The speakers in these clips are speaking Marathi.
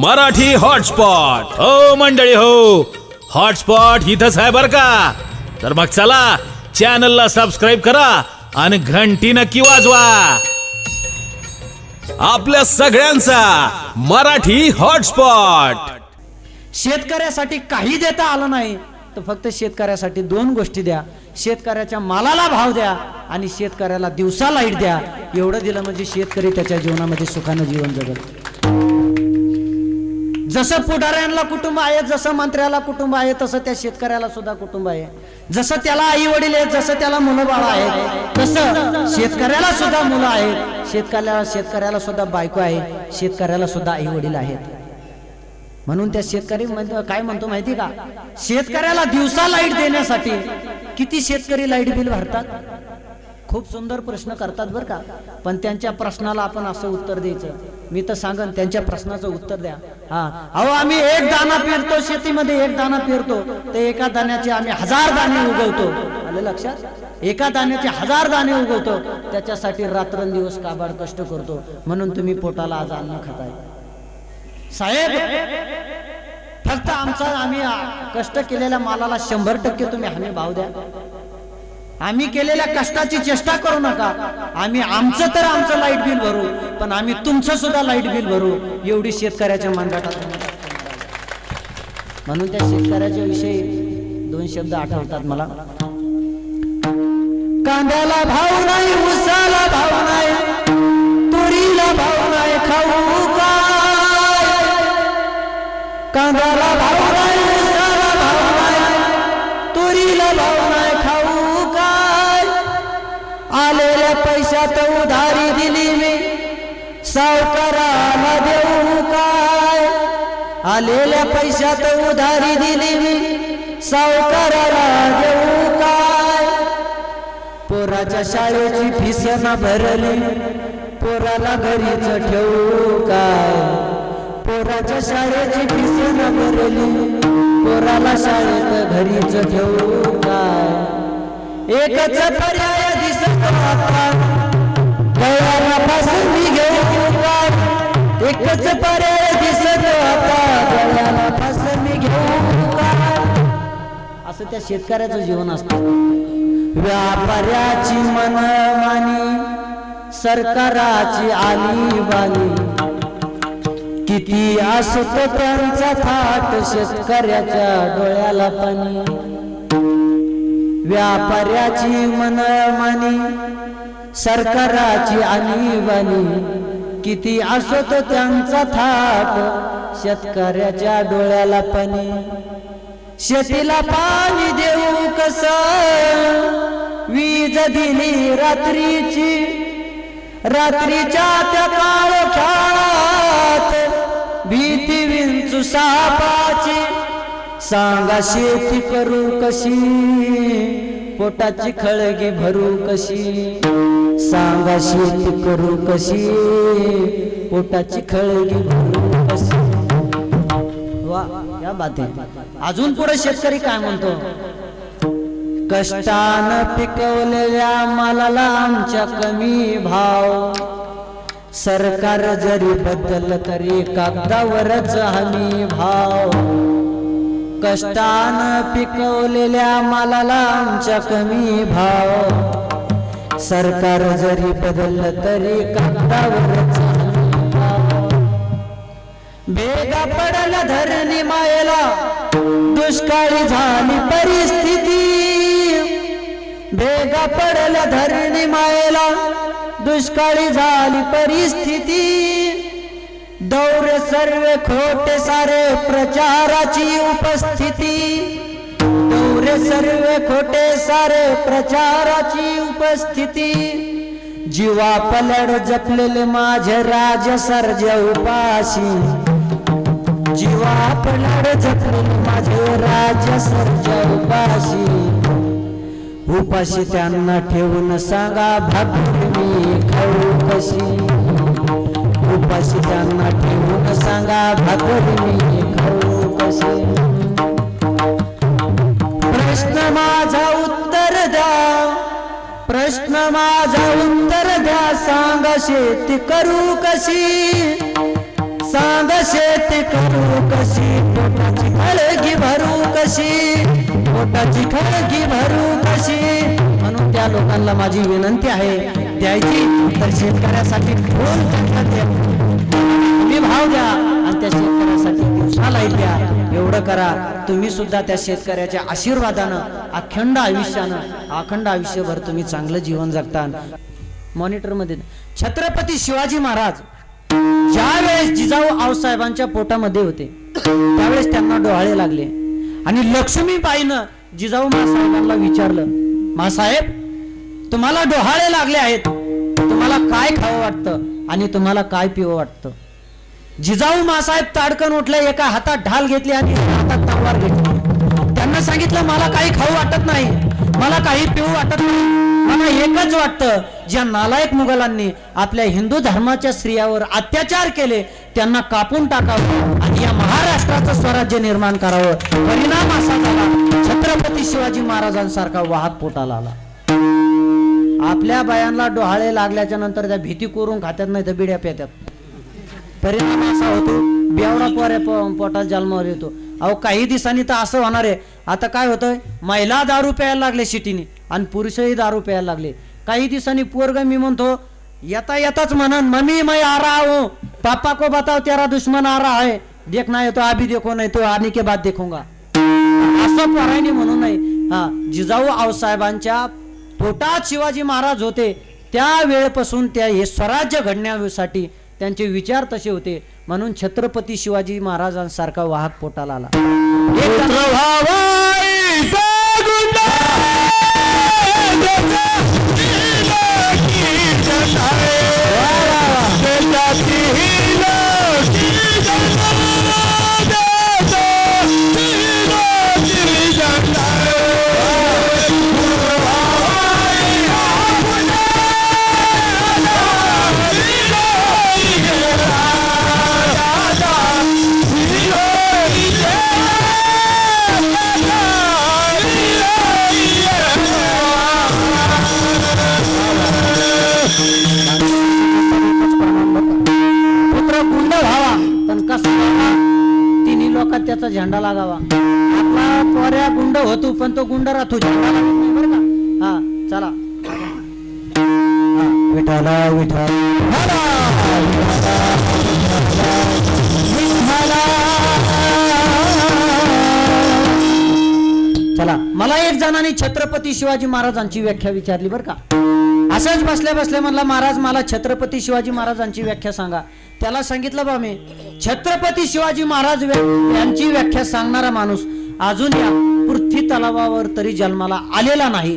मराठी हॉटस्पॉट. हो मंडळी हो. हॉटस्पॉट इथंच आहे बर का? तर मग चला चॅनलला सबस्क्राईब करा आणि घंटी नक्की वाजवा. आपल्या सगळ्यांचा मराठी हॉटस्पॉट. शेतकऱ्यासाठी काही देता आलं नाही तर फक्त शेतकऱ्यासाठी दोन गोष्टी द्या. शेतकऱ्याच्या मालाला भाव द्या आणि शेतकऱ्याला दिवसा लाइट द्या. एवढं दिलं म्हणजे शेतकरी त्याच्या जीवनामध्ये सुखानं जीवन जगत जसं पुढाऱ्यांना कुटुंब आहे जसं मंत्र्याला कुटुंब आहे तसं त्या शेतकऱ्याला सुद्धा कुटुंब आहे. जसं त्याला आई वडील आहेत जसं त्याला मुलं बाळ आहेत तसं शेतकऱ्याला सुद्धा मुलं आहेत. शेतकऱ्याला शेतकऱ्याला सुद्धा बायको आहे शेतकऱ्याला सुद्धा आई वडील आहेत. म्हणून त्या शेतकरी काय म्हणतो माहिती का? शेतकऱ्याला दिवसा लाइट देण्यासाठी किती शेतकरी लाइट बिल भरतात? खूप सुंदर प्रश्न करतात बरं का. पण त्यांच्या प्रश्नाला आपण असं उत्तर द्यायचं. मी तर सांगन त्यांच्या प्रश्नाचं उत्तर द्या. हा. अहो आम्ही एक दाना पेरतो शेतीमध्ये एक दाना पेरतो. ते एका दाण्याचे आम्ही हजार दाणे उगवतो. आलं लक्षात? एका दाण्याचे हजार दाणे उगवतो. त्याच्यासाठी रात्रंदिवस काबाड कष्ट करतो. म्हणून तुम्ही पोटाला आज अन्न खाताय. साहेब फक्त आमचा आम्ही कष्ट केलेल्या मालाला शंभर टक्के तुम्ही हमी भाव द्या. आम्ही केलेल्या कष्टाची चेष्टा करू नका. आम्ही आमचं तर आमचं लाइट बिल भरू पण आम्ही तुमचं सुद्धा लाइट बिल भरू. एवढी शेतकऱ्याच्या मानगाटात म्हणून त्या शेतकऱ्याच्या विषयी दोन शब्द आठवतात मला. कांद्याला भाव नाही उसाला भाव नाही तुरीला भाव नाही खाऊ काय? कांद्याला भाव नाही उसाला भाव नाही तुरीला भाव नाही पैशात उधारी दिली मी. सावकाराला देऊ काय? आलेल्या पैशात उधारी दिली मी. सावकाराला देऊ काय? पोराच्या शाळेची फीस ना भरली. पोराला घरीच ठेवू काय? पोराच्या शाळेची फीस ना भरली. पोराला शाळेत घरीच ठेवू काय? एकच पर्याय एकच पर्याय दिसत आता गळ्याला घेऊ असं त्या शेतकऱ्याचं जीवन असतं. व्यापाऱ्याची मनमानी सरकाराची आली बाली किती असतो त्यांचा थाट शेतकऱ्याच्या डोळ्याला पाणी. व्यापाऱ्याची मनमानी सरकाराची आणीबाणी. किती असत त्यांचा थाट शेतकऱ्याच्या डोळ्याला पाणी. शेतीला पाणी देऊ कस? वीज दिली रात्रीची रात्रीच्या त्या काळ खेळात भीती विंचू सापाची सांगा शेती करू कशी? पोटाची खळगी भरू कशी? सांगा शेती करू कशी? पोटाची खळगी भरू कशी? वा या बात. अजून पुढे शेतकरी काय म्हणतो? कष्टानं पिकवलेल्या मालाला आमच्या कमी भाव. सरकार जरी बदल तरी कागदावरच हमी भाव. कष्टानं पिकवलेल्या मालाला आमच्या कमी भाव. सरकार जरी बदललं तरी कागदावर भेगा पडला धरणी मायला दुष्काळी झाली परिस्थिती. भेगा पडला धरणी मायला दुष्काळी झाली परिस्थिती. दौर्य सर्व खोटे सारे प्रचाराची उपस्थिती. दौर्य सर्व खोटे सारे प्रचाराची उपस्थिती. जीवा पलड जपलेले माझे राज सर्ज उपाशी. जीवा पलड जपलेले माझे राज सर्ज उपाशी. उपाशी त्यांना ठेवून सांगा भाकरी मी खाऊ कशी? उपाशी त्यांना ठेवून सांगा भाकरी मी खाऊ कसे? प्रश्न माझा उत्तर द्या. प्रश्न माझा उत्तर द्या. सांग शेती करू कशी? सांग शेती करू कशी? पोटाची खळगी भरू कशी? पोटाची खळगी भरू कशी? म्हणून त्या लोकांना माझी विनंती आहे द्यायची तर शेतकऱ्यासाठी दोन द्या तुम्ही भाव द्या आणि त्या शेतकऱ्यासाठी दिवसाला द्या. एवढं करा. तुम्ही सुद्धा त्या शेतकऱ्याच्या आशीर्वादानं अखंड आयुष्यानं अखंड आयुष्यभर तुम्ही चांगलं जीवन जगता. मॉनिटरमध्ये छत्रपती शिवाजी महाराज ज्या वेळेस जिजाऊ आऊसाहेबांच्या पोटामध्ये होते त्यावेळेस त्यांना डोहाळे लागले. आणि लक्ष्मीबाईनं जिजाऊ मासाहेबांना विचारलं मासाहेब तुम्हाला डोहाळे लागले आहेत. तुम्हाला काय खावं वाटतं आणि तुम्हाला काय पिवं वाटतं? जिजाऊ मासाहेब ताडकन उठले एका हातात ढाल घेतली आणि हातात तलवार घेतली. त्यांना सांगितलं मला काही खाऊ वाटत नाही. मला काही पिऊ वाटत नाही. मला एकच वाटतं ज्या नालायक मुघलांनी आपल्या हिंदू धर्माच्या स्त्रियावर अत्याचार केले त्यांना कापून टाकावं आणि या महाराष्ट्राचं स्वराज्य निर्माण करावं. परिणाम असा झाला छत्रपती शिवाजी महाराजांसारखा वाहक पोटाला आला. आपल्या बायांना डोहाळे लागल्याच्या नंतर त्या भीती करून खात्यात नाही तर बिड्या पेत्यात. परिणाम असा होतो बेवडा पोऱ्या पोटात जन्मावर येतो. अहो काही दिवसांनी तर असं होणार आहे. आता काय होतंय? महिला दारू प्यायला लागले शिटीने आणि पुरुषही दारू प्यायला लागले. काही दिवसांनी पोरग मी म्हणतो येता येताच म्हणन मम्मी मैं आ रहा हो. पापा को बताओ तेरा दुश्मन आ रहा है देखना है तो अभी देखो नाही तो आने के बाद देखूंगा. असं पोरायनी म्हणून नाही हा जिजाऊ आऊसाहेबांच्या पोटात शिवाजी महाराज होते त्या वेळेपासून त्या हे स्वराज्य घडण्यासाठी त्यांचे विचार तसे होते. म्हणून छत्रपती शिवाजी महाराजांसारखा वाहक पोटाला आला. झेंडा लागावा. आपला पोऱ्या गुंड होतो पण तो गुंड राहतो. झेंडा लागत नाही बरं का? हा चला. विठाला विठाला चला. मला एक जणांनी छत्रपती शिवाजी महाराजांची व्याख्या विचारली बरं का? असंच बसल्या बसल्या म्हणला महाराज मला छत्रपती शिवाजी महाराजांची व्याख्या सांगा. त्याला सांगितलं बा मी छत्रपती शिवाजी महाराज यांची व्याख्या सांगणारा माणूस अजून या पृथ्वी तलावावर तरी जन्माला आलेला नाही.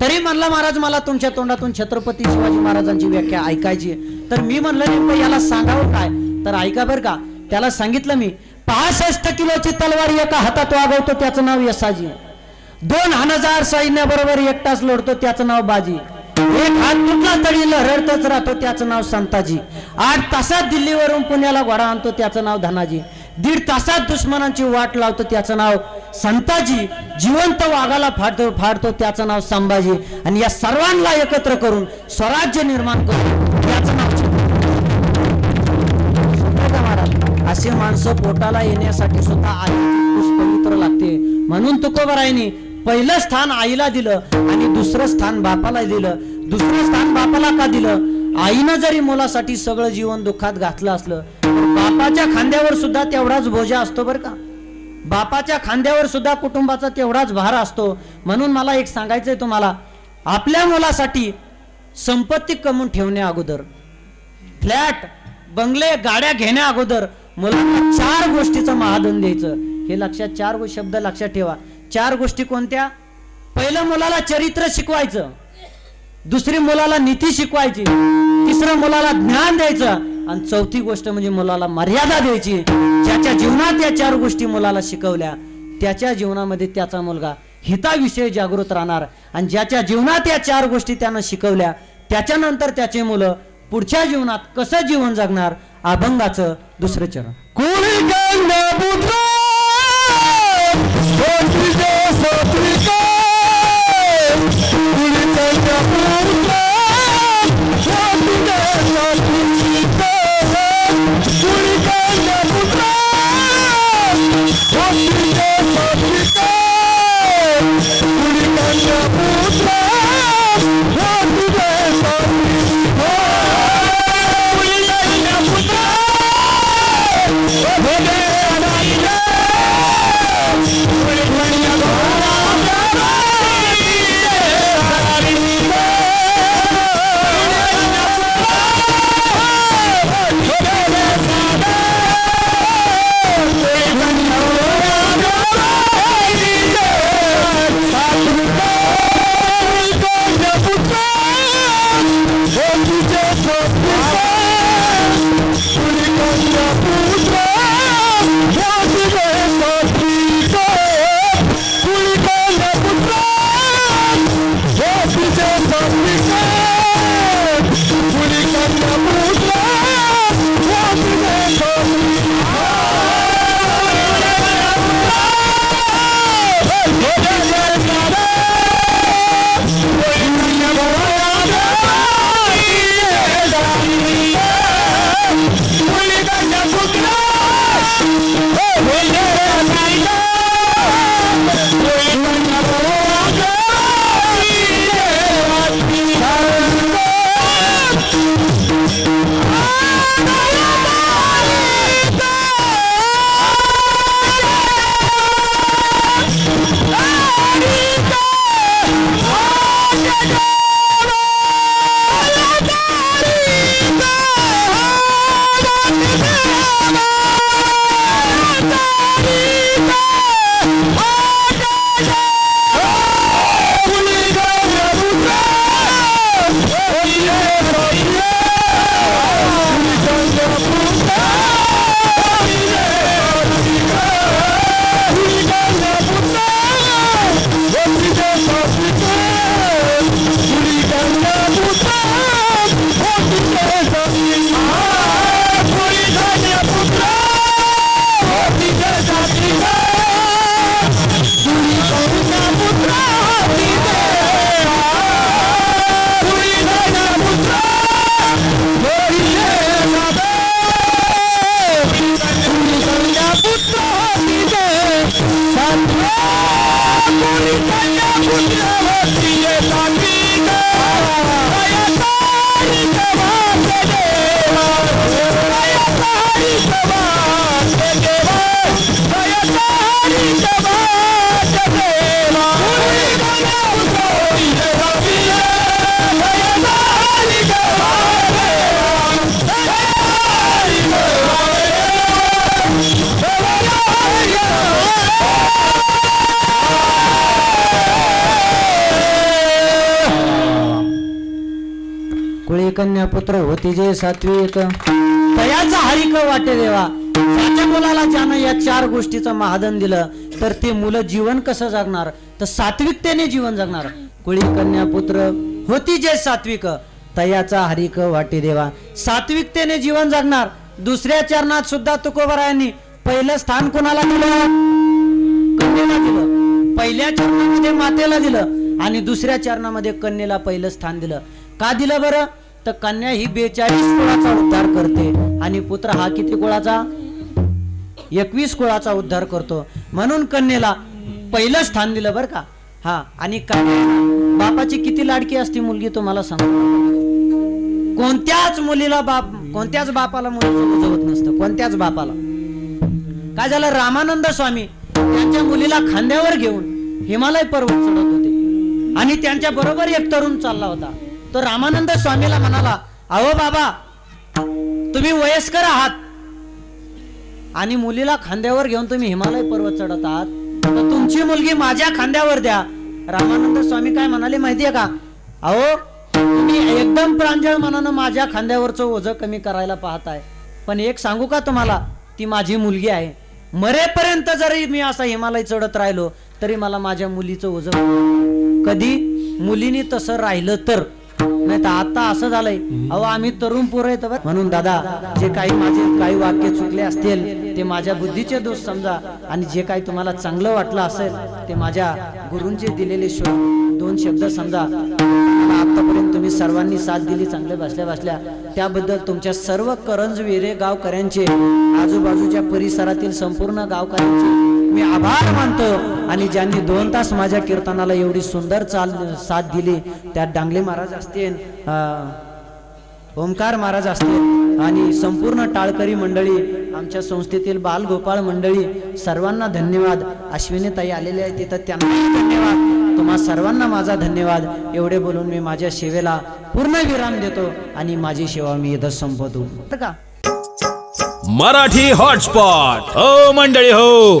तरी म्हणला महाराज मला तुमच्या तोंडातून छत्रपती शिवाजी महाराजांची व्याख्या ऐकायची तर मी म्हणलं नेमकं याला सांगावं काय? तर ऐका बरं का त्याला सांगितलं मी पासष्ट किलोची तलवार एका हातात वागवतो त्याचं नाव यसाजी दोन हजार सैन्याबरोबर एकटाच लढतो त्याचं नाव बाजी. एक हात तुटला तरी लहरतच राहतो त्याचं नाव संताजी. आठ तासात दिल्लीवरून पुण्याला घोडा आणतो त्याचं नाव धनाजी. दीड तासात दुश्मनांची वाट लावतो त्याचं नाव संताजी. जिवंत वाघाला फाडतो फाडतो त्याचं नाव संभाजी. आणि या सर्वांना एकत्र करून स्वराज्य निर्माण करून त्याचं नाव महाराज असे माणसं पोटाला येण्यासाठी सुद्धा आईची पवित्र लागते. म्हणून तुकोबरायनी पहिलं स्थान आईला दिलं आणि दुसरं स्थान बापाला दिलं. दुसरं स्थान बापाला का दिलं? आईनं जरी मुलासाठी सगळं जीवन दुःखात घातलं असलं तर बापाच्या खांद्यावर सुद्धा तेवढाच बोजा असतो बरं का. बापाच्या खांद्यावर सुद्धा कुटुंबाचा तेवढाच भार असतो. म्हणून मला एक सांगायचंय तुम्हाला आपल्या मुलासाठी संपत्ती कमवून ठेवण्या अगोदर फ्लॅट बंगले गाड्या घेण्या अगोदर मुलांना चार गोष्टीचं महादन द्यायचं. हे लक्षात चार शब्द लक्षात ठेवा. चार गोष्टी कोणत्या? पहिलं मुलाला चरित्र शिकवायचं. दुसरी मुलाला नीती शिकवायची. तिसरं मुलाला ज्ञान द्यायचं. आणि चौथी गोष्ट म्हणजे मुलाला मर्यादा द्यायची. ज्याच्या जीवनात या चार गोष्टी मुलाला शिकवल्या त्याच्या जीवनामध्ये त्याचा मुलगा हिताविषयी जागृत राहणार. आणि ज्याच्या जीवनात या चार गोष्टी त्यानं शिकवल्या त्याच्यानंतर त्याचे मुलं पुढच्या जीवनात कसं जीवन जगणार? अभंगाचं दुसरं चरण. कन्या पुत्र होती जे सात्विक तयाचा हरिक वाटे देवा. त्याच्या मुलाला ज्यानं या चार गोष्टीचं महादन दिलं तर ते मुलं जीवन कसं जगणार? तर सात्विकतेने जीवन जगणार. कुळी कन्या पुत्र होती जे सात्विक तयाचा हरिक वाटे देवा. सात्विकतेने जीवन जगणार. दुसऱ्या चरणात सुद्धा तुकोबरायांनी पहिलं स्थान कोणाला दिलं? कन्येला दिलं. पहिल्या चरणामध्ये मातेला दिलं आणि दुसऱ्या चरणामध्ये कन्येला पहिलं स्थान दिलं. का दिलं बरं? तर कन्या ही बेचाळीस कुळाचा उद्धार करते. आणि पुत्र हा किती कुळाचा? एकवीस कुळाचा उद्धार करतो. म्हणून कन्येला पहिलं स्थान दिलं बरं का? हा आणि कन्या बापाची किती लाडकी असती मुलगी तुम्हाला सांगतो कोणत्याच मुलीला बाप कोणत्याच बापाला मुलीचं उजवत नसतं. कोणत्याच बापाला. काय झालं? रामानंद स्वामी त्यांच्या मुलीला खांद्यावर घेऊन हिमालय पर्वत चढत होते. आणि त्यांच्या बरोबर एक तरुण चालला होता. तो रामानंद स्वामीला म्हणाला अहो बाबा तुम्ही वयस्कर आहात आणि मुलीला खांद्यावर घेऊन तुम्ही हिमालय पर्वत चढत आहात. तर तुमची मुलगी माझ्या खांद्यावर द्या. रामानंद स्वामी काय म्हणाले माहितीये का? अहो तुम्ही एकदम प्रांजळ मनानं माझ्या खांद्यावरचं ओझं कमी करायला पाहताय. पण एक सांगू का तुम्हाला? ती माझी मुलगी आहे. मरेपर्यंत जरी मी असा हिमालय चढत राहिलो तरी मला माझ्या मुलीचं ओझं कधी? मुलीनी तसं राहिलं तर. नाही तर आता असं झालंय अहो आम्ही तरुण पोर आहेत म्हणून दादा जे काही माझे काही वाक्य चुकले असतील ते माझ्या बुद्धीचे दोष समजा. आणि जे काही तुम्हाला चांगलं वाटलं असेल ते माझ्या गुरूंचे दिलेले शोध. दोन शब्द समजा. आतापर्यंत तुम्ही सर्वांनी साथ दिली चांगल्या बसल्या बसल्या. त्याबद्दल तुमच्या सर्व करंज वेरे गावकऱ्यांचे आजूबाजूच्या परिसरातील संपूर्ण गावकऱ्यांचे मी आभार मानतो. आणि ज्यांनी दोन तास माझ्या कीर्तनाला एवढी सुंदर चाल साथ दिली त्यात डांगले महाराज असतील अं, ओमकार महाराज असतील आणि संपूर्ण टाळकरी मंडळी आमच्या संस्थेतील बालगोपाळ मंडळी सर्वांना धन्यवाद. अश्विनी ताई आलेले आहेत तिथं त्यांना धन्यवाद. तुम्हा सर्वांना माझा धन्यवाद. एवढे बोलून मी माझ्या सेवेला पूर्ण विराम देतो आणि माझी सेवा मी इथं संपवतो. का? मराठी हॉटस्पॉट. हो मंडळी हो.